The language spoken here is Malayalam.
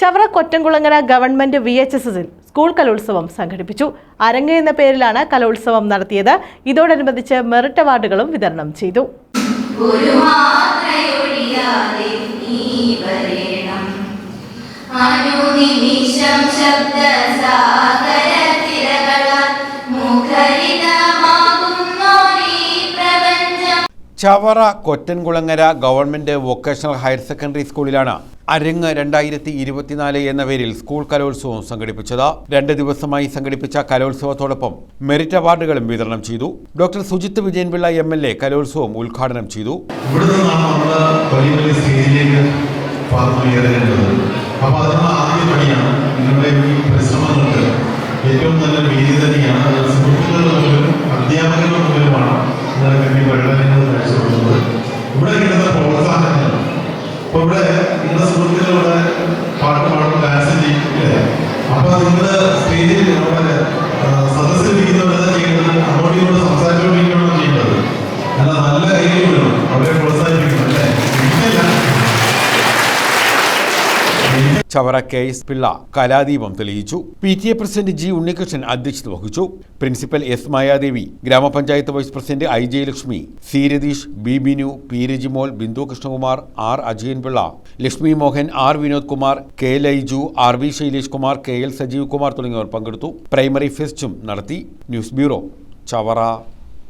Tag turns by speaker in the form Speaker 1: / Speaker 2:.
Speaker 1: Chavara Kottamkulangara government V H S എസിൽ സ്കൂൾ കലോത്സവം സംഘടിപ്പിച്ചു. അരങ്ങ് എന്ന പേരിലാണ് കലോത്സവം നടത്തിയത്. ഇതോടനുബന്ധിച്ച് മെറിറ്റ് അവാർഡുകളും വിതരണം ചെയ്തു.
Speaker 2: Chavara Kottankulangara government vocational higher secondary സ്കൂളിലാണ് അരങ്ങ് രണ്ടായിരത്തി ഇരുപത്തിനാല് എന്ന പേരിൽ സ്കൂൾ കലോത്സവം സംഘടിപ്പിച്ചത്. രണ്ട് ദിവസമായി സംഘടിപ്പിച്ച കലോത്സവത്തോടൊപ്പം മെറിറ്റ് അവാർഡുകളും വിതരണം ചെയ്തു. Doctor Sujith Vijayanpillai M L A കലോത്സവം ഉദ്ഘാടനം ചെയ്തു.
Speaker 3: ഏറ്റവും നല്ല വലിയ വലിയ സ്റ്റേജിലേക്ക് നിങ്ങളുടെ സുഹൃത്തുക്കളുടെ പാട്ട് പാടും
Speaker 2: ചവറ കെ എസ് പിള്ള കലാദീപം തെളിയിച്ചു. P T A president G Unnikrishnan അധ്യക്ഷത വഹിച്ചു. പ്രിൻസിപ്പൽ എസ് മായാദേവി ഗ്രാമപഞ്ചായത്ത് vice president I Jayalakshmi C Ratheesh B Binu P Rejimol Bindu Krishnakumar R Ajayanpillai Lakshmi Mohan R Vinod Kumar K Laiju R V Shailesh Kumar K L Sajeev Kumar തുടങ്ങിയവർ പങ്കെടുത്തു. പ്രൈമറി ഫെസ്റ്റും നടത്തി. News bureau Chavara.